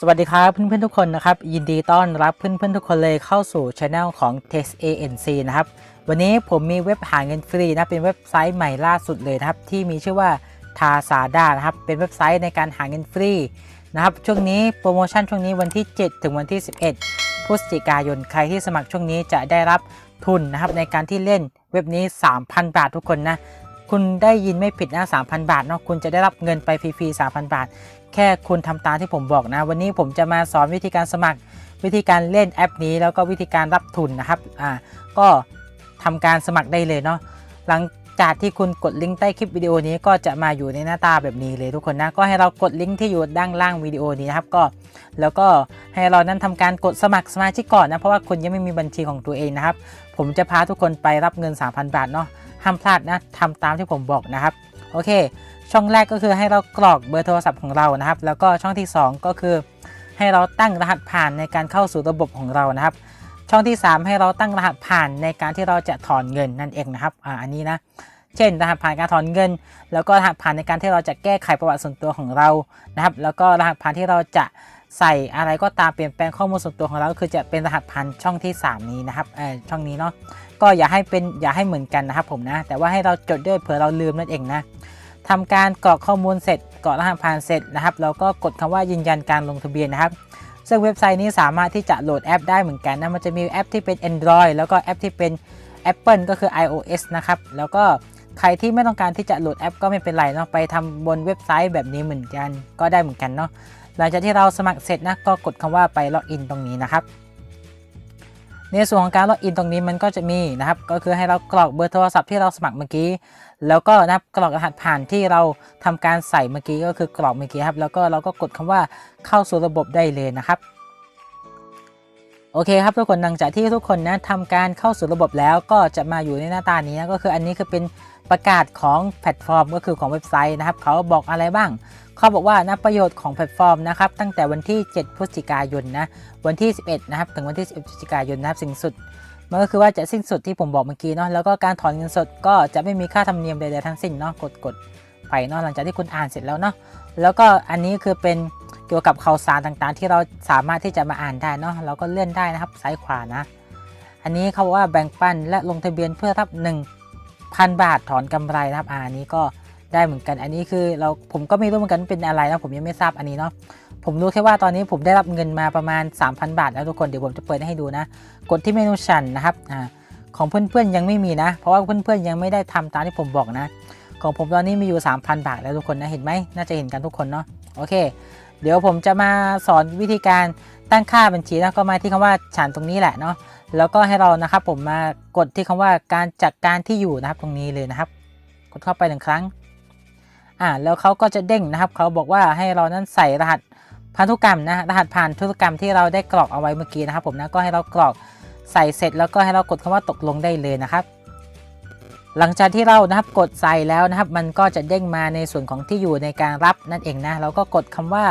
สวัสดีครับเพื่อนๆทุกคนนะครับยินดีต้อนรับเพื่อนๆทุกคนเลยเข้าสู่ช anel ของ Test ANC นะครับวันนี้ผมมีเว็บหาเงินฟรีนะเป็นเว็บไซต์ใหม่ล่าสุดเลยนะครับที่มีชื่อว่า t a z a d a นะครับเป็นเว็บไซต์ในการหาเงินฟรีนะครับช่วงนี้โปรโมชั่นช่วงนี้วันที่ 7 ถึงวันที่ 11พฤศจิกายนใครที่สมัครช่วงนี้จะได้รับทุนนะครับในการที่เล่นเว็บนี้ 3,000 บาททุกคนนะ คุณได้ยินไม่ผิดนะ 3,000 บาทเนาะคุณจะได้รับเงินไปฟรีๆ 3,000 บาท แค่คุณทำตามที่ผมบอกนะ วันนี้ผมจะมาสอนวิธีการสมัคร วิธีการเล่นแอปนี้ แล้วก็วิธีการรับทุนนะครับอ่าก็ทำการสมัครได้เลยเนาะหลังจากที่คุณกดลิงก์ใต้คลิปวิดีโอนี้ก็จะมาอยู่ในหน้าตาแบบนี้เลยทุกคนนะก็ให้เรากดลิงก์ที่อยู่ด้านล่างวิดีโอนี้นะครับก็ แล้วก็ให้เรานั้นทำการกดสมัครสมาชิกก่อนนะเพราะว่าคุณยังไม่มีบัญชีของตัวเองนะครับ ผมจะพาทุกคนไปรับเงิน 3,000 บาทเนาะ ห้ามพลาดนะทำตามที่ผมบอกนะครับโอเค ช่องแรกก็คือให้เรากรอกเบอร์โทรศัพท์ของเรานะครับ แล้วก็ช่องที่ 2 ก็คือ ให้เราตั้งรหัสผ่านในการเข้าสู่ระบบของเรานะครับ ช่องที่ 3 ให้เราตั้งรหัสผ่านในการที่เราจะถอนเงินนั่นเองนะครับอ่าอันนี้นะเช่นรหัสผ่านการถอนเงิน แล้วก็รหัสผ่านในการที่เราจะแก้ไขประวัติส่วนตัวของเรานะครับ แล้วก็รหัสผ่านที่เราจะ ใส่อะไรก็ตามเปลี่ยนแปลงข้อมูลส่วนตัวของเราก็คือจะเป็นรหัสผ่านช่องที่ 3 นี้นะครับเออช่องนี้เนาะก็อย่าให้เป็นอย่าให้เหมือนกันนะครับผมนะ แต่ว่าให้เราจดด้วยเผื่อเราลืมนั่นเองนะทำการกรอกข้อมูลเสร็จกรอกรหัสผ่านเสร็จนะครับ เราก็กดคำว่ายืนยันการลงทะเบียนนะครับ ซึ่งเว็บไซต์นี้สามารถที่จะโหลดแอปได้เหมือนกันนะมันจะมีแอปที่เป็น Android แล้วก็แอปที่เป็น Apple ก็คือ iOS นะครับแล้วก็ใครที่ไม่ต้องการที่จะโหลดแอปก็ไม่เป็นไรเนาะไปทำบนเว็บไซต์แบบนี้เหมือนกันก็ได้เหมือนกันเนาะ หลังจากที่เราสมัครเสร็จนะก็กดคำว่าไปล็อกอินตรงนี้นะครับ ในส่วนของการล็อกอินตรงนี้มันก็จะมีนะครับ ก็คือให้เรากรอกเบอร์โทรศัพท์ที่เราสมัครเมื่อกี้ แล้วก็นะครับกรอกรหัสผ่านที่เราทำการใส่เมื่อกี้ก็คือกรอกเมื่อกี้ครับ แล้วก็เราก็กดคำว่าเข้าสู่ระบบได้เลยนะครับโอเคครับทุกคนหลังจากที่ทุกคนนะทำการเข้าสู่ระบบแล้วก็จะมาอยู่ในหน้าตานี้นะก็คืออันนี้คือเป็นประกาศของแพลตฟอร์ม ก็คือของเว็บไซต์นะครับ เขาบอกอะไรบ้าง เขาบอกว่านะประโยชน์ของแพลตฟอร์มนะครับตั้งแต่วันที่ 7 พฤศจิกายนนะวันที่ 11 นะครับถึงวันที่ 11 พฤศจิกายนนะครับสิ้นสุดมันก็คือว่าจะสิ้นสุดที่ผมบอกเมื่อกี้เนาะแล้วก็การถอนเงินสดก็จะไม่มีค่าธรรมเนียมใดๆทั้งสิ้นเนาะกดกดไปเนาะหลังจากที่คุณอ่านเสร็จแล้วเนาะแล้วก็อันนี้คือเป็นเกี่ยวกับข่าวสารต่างๆ ที่เราสามารถที่จะมาอ่านได้เนาะเราก็เลื่อนได้นะครับซ้ายขวานะ อันนี้เขาบอกว่าแบ่งปันและลงทะเบียนเพื่อรับ 1,000 บาทถอนกำไรนะครับอันนี้ก็ ได้เหมือนกัน อันนี้คือเราผมก็ไม่รู้เหมือนกันเป็นอะไรนะผมยังไม่ทราบอันนี้เนาะผมรู้แค่ว่าตอนนี้ผมได้รับเงินมาประมาณ 3,000 บาท แล้วทุกคนเดี๋ยวผมจะเปิดให้ดูนะ กดที่เมนูชันนะครับอ่าของเพื่อนๆยังไม่มีนะ เพราะว่าเพื่อนๆยังไม่ได้ทำตามที่ผมบอกนะ ของผมตอนนี้มีอยู่ 3,000 บาทแล้วทุกคนนะเห็นไหมน่าจะเห็นกันทุกคนเนาะโอเค เดี๋ยวผมจะมาสอนวิธีการตั้งค่าบัญชีนะก็มาที่คำว่าฉันตรงนี้แหละเนาะแล้วก็ให้เรานะครับผมมากดที่คำว่าการจัดการที่อยู่นะครับตรงนี้เลยนะครับ กดเข้าไปหนึ่งครั้ง อ่าแล้วเขาก็จะเด้งนะครับเขาบอกว่าให้เรานั้นใส่รหัสพันธุกรรมนะรหัสผ่านธุรกรรมที่เราได้กรอกเอาไว้เมื่อกี้นะครับ ผมนะก็ให้เรากรอกใส่เสร็จแล้วก็ให้เรากดคำว่าตกลงได้เลยนะครับ หลังจากที่เรานะครับกดใส่แล้วนะครับ มันก็จะเด้งมาในส่วนของที่อยู่ในการรับนั่นเองนะเราก็กดคำว่า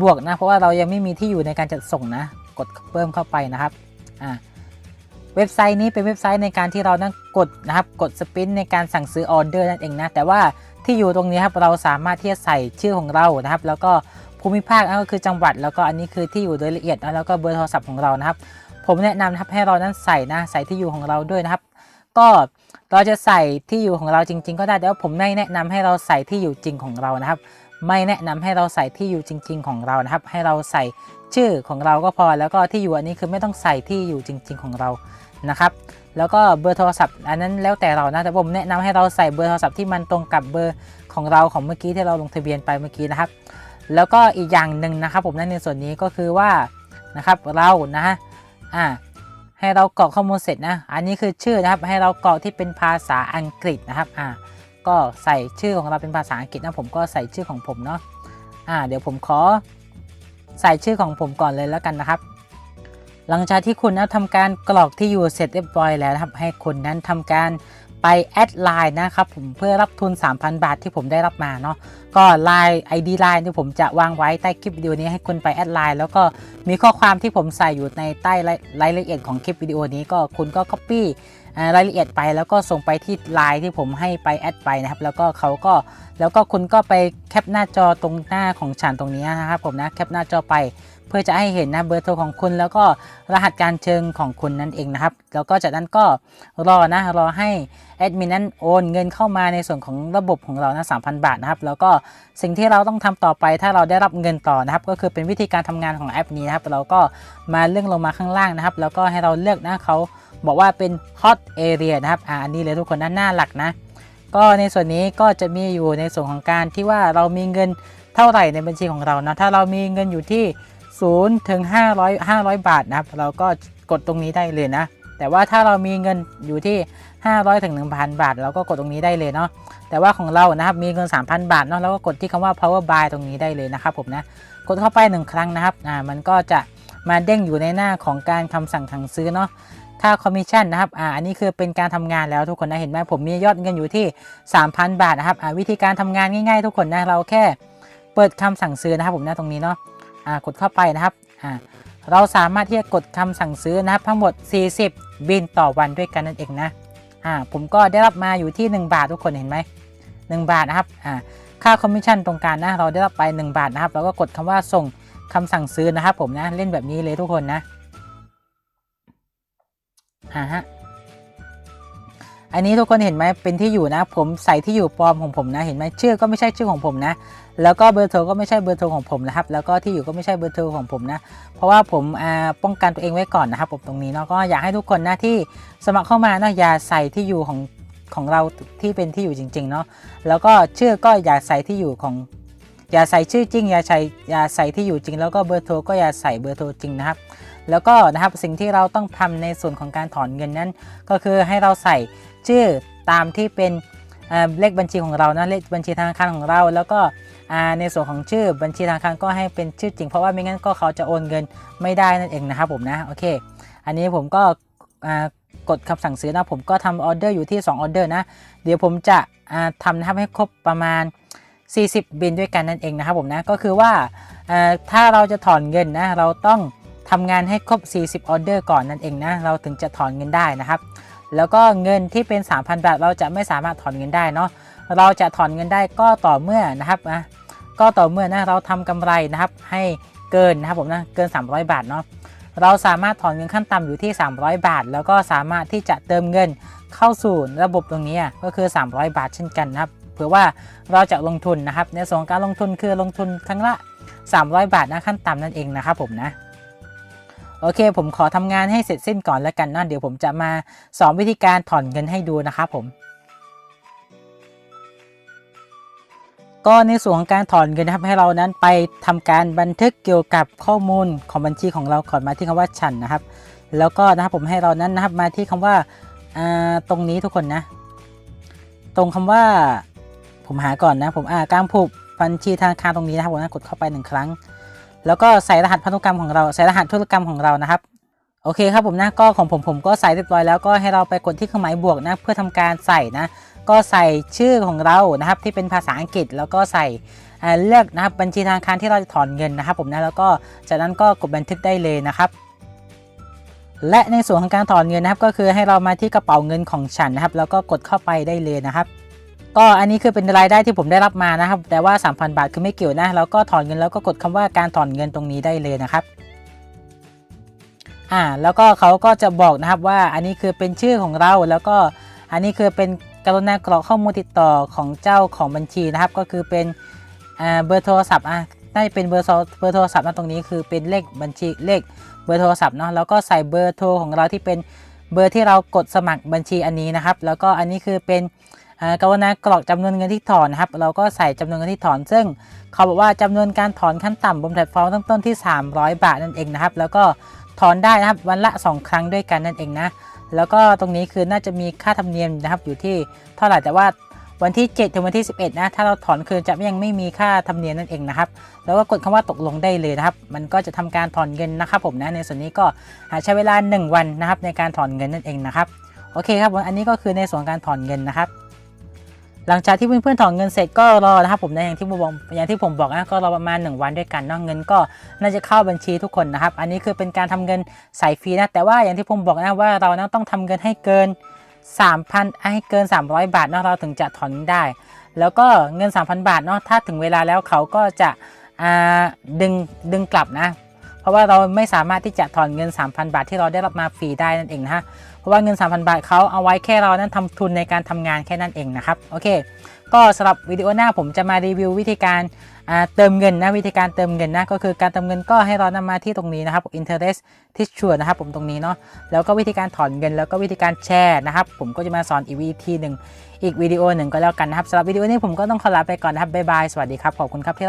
บวกนะเพราะว่าเรายังไม่มีที่อยู่ในการจัดส่งนะ กดเพิ่มเข้าไปนะครับอ่าเว็บไซต์นี้เป็นเว็บไซต์ในการที่เรานั้นกดนะครับ กดสปินในการสั่งซื้อออเดอร์นั่นเองนะแต่ว่า ที่อยู่ตรงนี้ครับเราสามารถที่จะใส่ชื่อของเรานะครับ แล้วก็ภูมิภาคนั่นก็คือจังหวัด แล้วก็อันนี้คือที่อยู่โดยละเอียดนะแล้วก็เบอร์โทรศัพท์ของเรานะครับ ผมแนะนำนะครับให้เรานั้นใส่นะใส่ที่อยู่ของเราด้วยนะครับ ก็เราจะใส่ที่อยู่ของเราจริง ๆ ก็ได้แต่ว่าผมไม่แนะนำให้เราใส่ที่อยู่จริงของเรานะครับ ไม่แนะนำให้เราใส่ที่อยู่จริง ๆ ของเรานะครับ ให้เราใส่ชื่อของเราก็พอแล้วก็ที่อยู่อันนี้คือไม่ต้องใส่ที่อยู่จริง ๆ ของเรานะครับ แล้วก็เบอร์โทรศัพท์อันนั้นแล้วแต่เรานะแต่ผมแนะนำให้เราใส่เบอร์โทรศัพท์ที่มันตรงกับเบอร์ของเราของเมื่อกี้ที่เราลงทะเบียนไปเมื่อกี้นะครับ แล้วก็อีกอย่างหนึ่งนะครับ ผมนั่นในส่วนนี้ก็คือว่านะครับเรานะฮะอ่าให้เรากรอกข้อมูลเสร็จนะอันนี้คือชื่อนะครับให้เรากรอกที่เป็นภาษาอังกฤษนะครับอ่าก็ใส่ชื่อของเราเป็นภาษาอังกฤษนะผมก็ใส่ชื่อของผมเนาะอ่าเดี๋ยวผมขอใส่ชื่อของผมก่อนเลยแล้วกันนะครับ หลังจากที่คุณนะทำการกรอกที่อยู่เสร็จเรียบร้อยแล้วนะครับให้คุณนั้นทำการไปแอดไลน์นะครับผมเพื่อรับทุน 3,000 บาทที่ผมได้รับมาเนาะก็ไลน์ ID ไลน์ที่ผมจะวางไว้ใต้คลิปวิดีโอนี้ให้คุณไปแอดไลน์แล้วก็มีข้อความที่ผมใส่อยู่ในใต้รายละเอียดของคลิปวิดีโอนี้ก็คุณก็ Copy รายละเอียดไปแล้วก็ส่งไปที่ไลน์ที่ผมให้ไปแอดไปนะครับ แล้วก็เขาก็แล้วก็คุณก็ไปแคปหน้าจอตรงหน้าของฉันตรงนี้นะครับผมนะแคปหน้าจอไป พื่อจะให้เห็นนะเบอร์โทรของคุณ แล้วก็รหัสการเชิงของคุณนั่นเองนะครับ แล้วก็จากนั้นก็รอนะรอให้แอดมินนั้นโอนเงินเข้ามาในส่วนของระบบของเรานะ3,000บาทนะครับ แล้วก็สิ่งที่เราต้องทำต่อไปถ้าเราได้รับเงินต่อนะครับ ก็คือเป็นวิธีการทำงานของแอปนี้นะครับ เราก็มาเลื่อนลงมาข้างล่างนะครับ แล้วก็ให้เราเลือกนะเขาบอกว่าเป็น hot area นะครับอ่าอันนี้เลยทุกคนด้านหน้าหลักนะ ก็ในส่วนนี้ก็จะมีอยู่ในส่วนของการที่ว่าเรามีเงินเท่าไหร่ในบัญชีของเรานะถ้าเรามีเงินอยู่ที่ 0ถึง500 500 บาทนะครับ เราก็กดตรงนี้ได้เลยนะ แต่ว่าถ้าเรามีเงินอยู่ที่ 500ถึง1,000 บาท เราก็กดตรงนี้ได้เลยเนาะแต่ว่าของเรานะครับมีเงิน 3,000 บาทเนาะเราก็กดที่คำว่า power buy ตรงนี้ได้เลยนะครับผมนะกดเข้าไป 1 ครั้งนะครับอ่ามันก็จะมาเด้งอยู่ในหน้าของการคำสั่งสั่งซื้อเนาะค่าคอมมิชชั่นนะครับ อ่า อันนี้คือเป็นการทำงานแล้วทุกคนนะ เห็นไหมผมมียอดเงินอยู่ที่ 3,000 บาทนะครับ อ่า วิธีการทำงานง่ายๆ ทุกคนนะ เราแค่เปิดคำสั่งซื้อนะครับผมนะตรงนี้เนาะ กดเข้าไปนะครับเราสามารถที่จะกดคำสั่งซื้อนะครับทั้งหมด 40 บินต่อวันด้วยกันนั่นเองนะผมก็ได้รับมาอยู่ที่ 1 บาททุกคนเห็นไหม1บาทนะครับค่าคอมมิชชั่นตรงกลางนะเราได้รับไป 1 บาทนะครับเราก็กดคำว่าส่งคำสั่งซื้อนะครับผมนะเล่นแบบนี้เลยทุกคนนะอ่าฮะ อันนี้ทุกคนเห็นไหมเป็นที่อยู่นะ ผมใส่ที่อยู่ปลอมของผมนะเห็นไหมชื่อก็ไม่ใช่ชื่อของผมนะ แล้วก็เบอร์โทรก็ไม่ใช่เบอร์โทรของผมนะครับ แล้วก็ที่อยู่ก็ไม่ใช่เบอร์โทรของผมนะ เพราะว่าผมอ่าป้องกันตัวเองไว้ก่อนนะครับผมตรงนี้เนาะก็อยากให้ทุกคนนะที่สมัครเข้ามาเนาะอย่าใส่ที่อยู่ของของเราที่เป็นที่อยู่จริงๆเนาะแล้วก็ชื่อก็อย่าใส่ที่อยู่ของอย่าใส่ชื่อจริงอย่าใส่อย่าใส่ที่อยู่จริง แล้วก็เบอร์โทรก็อย่าใส่เบอร์โทรจริงนะครับ แล้วก็นะครับสิ่งที่เราต้องทำในส่วนของการถอนเงินนั้น ก็คือให้เราใส่ชื่อตามที่เป็นเเลขบัญชีของเรานะเลขบัญชีธนาคารของเรา แล้วก็ในส่วนของชื่อบัญชีธนาคารก็ให้เป็นชื่อจริง เพราะว่าไม่งั้นก็เขาจะโอนเงินไม่ได้นั่นเองนะครับผมนะโอเค อันนี้ผมก็กดคำสั่งซื้อนะผมก็ทำออเดอร์อยู่ที่2ออเดอร์นะเดี๋ยวผมจะทำนะครับให้ครบประมาณ 40 บินด้วยกันนั่นเองนะครับผมนะก็คือว่าถ้าเราจะถอนเงินนะเราต้อง ทำงานให้ครบ 40 ออเดอร์ก่อนนั่นเองนะ เราถึงจะถอนเงินได้นะครับ แล้วก็เงินที่เป็น 3,000 บาท เราจะไม่สามารถถอนเงินได้เนาะ เราจะถอนเงินได้ก็ต่อเมื่อนะครับนะก็ต่อเมื่อนะเราทำกำไรนะครับ ให้เกินนะครับผมนะเกิน 300 บาทเนาะ เราสามารถถอนเงินขั้นต่ำอยู่ที่ 300 บาท แล้วก็สามารถที่จะเติมเงินเข้าสู่ระบบตรงนี้ก็คือ 300 บาทเช่นกันนะครับเผื่อว่าเราจะลงทุนนะครับ ในส่วนการลงทุนคือลงทุนครั้งละ 300 บาทนะขั้นต่ำนั่นเองนะครับผมนะ โอเค ผมขอทำงานให้เสร็จสิ้นก่อนแล้วกันนะเดี๋ยวผมจะมาสอนวิธีการถอนเงินให้ดูนะครับผม ก็ในส่วนของการถอนเงินนะครับให้เรานั้นไปทำการบันทึกเกี่ยวกับข้อมูลของบัญชีของเราก่อนมาที่คำว่าฉันนะครับ แล้วก็นะครับผมให้เรานั้นนะครับมาที่คำว่าอ่าตรงนี้ทุกคนนะ ตรงคำว่าผมหาก่อนนะผมอ่าการผูกบัญชีธนาคารตรงนี้นะครับผมกดเข้าไปหนึ่งครั้ง แล้วก็ใส่รหัสพันธุกรรมของเราใส่รหัสธุรกรรมของเรานะครับโอเคครับผมนะก็ของผมผมก็ใส่เรียบร้อยแล้วก็ให้เราไปกดที่เครื่องหมายบวกนะเพื่อทำการใส่นะก็ใส่ชื่อของเรานะครับที่เป็นภาษาอังกฤษแล้วก็ใส่เลือกนะครับบัญชีธนาคารที่เราจะถอนเงินนะครับผมนะแล้วก็จากนั้นก็กดบันทึกได้เลยนะครับ และในส่วนของการถอนเงินนะครับก็คือให้เรามาที่กระเป๋าเงินของฉันนะครับ แล้วก็กดเข้าไปได้เลยนะครับ ก็อันนี้คือเป็นรายได้ที่ผมได้รับมานะครับ แต่ว่า 3,000 บาทคือไม่เกี่ยวนะ แล้วก็ถอนเงินแล้วก็กดคำว่าการถอนเงินตรงนี้ได้เลยนะครับอ่าแล้วก็เขาก็จะบอกนะครับว่าอันนี้คือเป็นชื่อของเราแล้วก็อันนี้คือเป็นกรุณากรอกข้อมูลติดต่อของเจ้าของบัญชีนะครับ ก็คือเป็นอ่าเบอร์โทรศัพท์อะน่าจะเป็นเบอร์โทรเบอร์โทรศัพท์นะตรงนี้คือเป็นเลขบัญชีเลขเบอร์โทรศัพท์เนาะแล้วก็ใส่เบอร์โทรของเราที่เป็นเบอร์ที่เรากดสมัครบัญชีอันนี้นะครับ แล้วก็อันนี้คือเป็น กรุณากรอกจำนวนเงินที่ถอนนะครับ เราก็ใส่จำนวนเงินที่ถอน ซึ่งเขาบอกว่าจำนวนการถอนขั้นต่ำบนแพลตฟอร์มตั้งต้นที่ 300 บาทนั่นเองนะครับ แล้วก็ถอนได้นะครับวันละ 2 ครั้งด้วยกันนั่นเองนะ แล้วก็ตรงนี้คือน่าจะมีค่าธรรมเนียมนะครับอยู่ที่เท่าไหร่แต่ว่าวันที่ 7 ถึงวันที่ 11 นะ ถ้าเราถอนคืนจะยังไม่มีค่าธรรมเนียมนั่นเองนะครับ แล้วก็กดคำว่าตกลงได้เลยนะครับ มันก็จะทำการถอนเงินนะครับผมนะ ในส่วนนี้ก็ใช้เวลา 1 วันนะครับในการถอนเงินนั่นเองนะครับ โอเคครับผมอันนี้ก็คือในส่วนการถอนเงินนะครับ หลังจากที่เพื่อนๆถอนเงินเสร็จก็รอนะครับผมในอย่างที่ผมบอกอย่างที่ผมบอกนะก็รอประมาณ 1 วันด้วยกันนาะเงินก็น่าจะเข้าบัญชีทุกคนนะครับ อันนี้คือเป็นการทำเงินใส่ฟรีนะแต่ว่าอย่างที่ผมบอกนะว่าเรานะต้องทำเงินให้เกิน 3,000ให้เกิน 300 บาทเนาะเราถึงจะถอนได้ แล้วก็เงิน 3,000 บาทเนาะถ้าถึงเวลาแล้วเขาก็จะดึงดึงกลับนะ เพราะว่าเราไม่สามารถที่จะถอนเงิน 3,000 บาทที่เราได้รับมาฟรีได้นั่นเองนะฮะ เพราะว่าเงิน 3,000 บาทเขาเอาไว้แค่เรานั้นทำทุนในการทำงานแค่นั้นเองนะครับโอเค ก็สำหรับวิดีโอหน้าผมจะมารีวิววิธีการเติมเงินนะวิธีการเติมเงินนะก็คือการเติมเงินก็ให้เรานำมาที่ตรงนี้นะครับ interest ที่ชัวนะครับผมตรงนี้เนาะแล้วก็วิธีการถอนเงินแล้วก็วิธีการแชร์นะครับ ผมก็จะมาสอนอีกวิธีหนึ่งอีกวิดีโอหนึ่งก็แล้วกันนะครับสำหรับวิดีโอนี้ผมก็ต้องขอลาไปก่อนนะครับบ๊ายบายสวัสดีครับขอบคุณครับที่